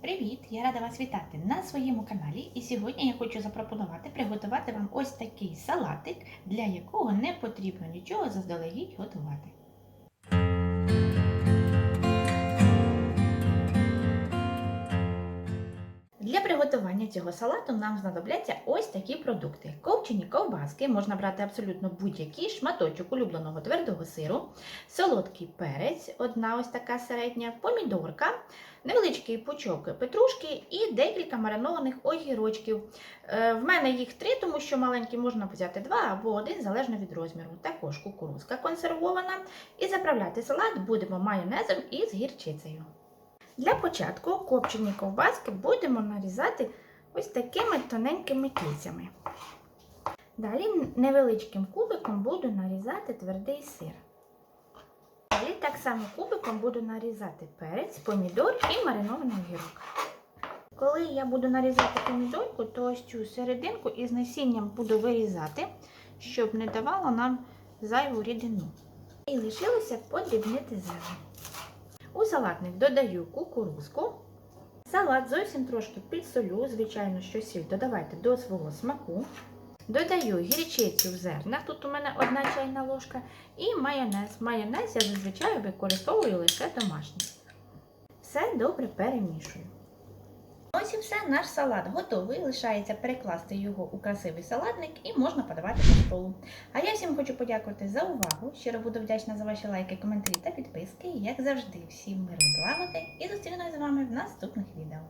Привіт! Я рада вас вітати на своєму каналі. І сьогодні я хочу запропонувати приготувати вам ось такий салатик, для якого не потрібно нічого заздалегідь готувати. Для приготування цього салату нам знадобляться ось такі продукти. Ковчені ковбаски, можна брати абсолютно будь-який шматочок улюбленого твердого сиру, солодкий перець, одна ось така середня, помідорка, невеличкий пучок петрушки і декілька маринованих огірочків. Е, В мене їх три, тому що маленькі можна взяти два або один, залежно від розміру. Також кукурузка консервована. І заправляти салат будемо майонезом із гірчицею. Для початку копчені ковбаски будемо нарізати ось такими тоненькими кільцями. Далі невеличким кубиком буду нарізати твердий сир. Далі так само кубиком буду нарізати перець, помідор і маринований огірок. Коли я буду нарізати помідорку, то ось цю серединку із насінням буду вирізати, щоб не давало нам зайву рідину. І лишилося подрібнити зелень. У салатник додаю кукурузку. Салат зовсім трошки підсолю, звичайно, що сіль додавайте до свого смаку. Додаю гірчицю в зернах, тут у мене одна чайна ложка, і майонез. Майонез я зазвичай використовую лише домашній. Все добре перемішую. Ось і все, наш салат готовий. Лишається перекласти його у красивий салатник і можна подавати до столу. А я всім хочу подякувати за увагу. Щиро буду вдячна за ваші лайки, коментарі та підписки. Як завжди, всім миру злагоди і зустрінусь з вами в наступних відео.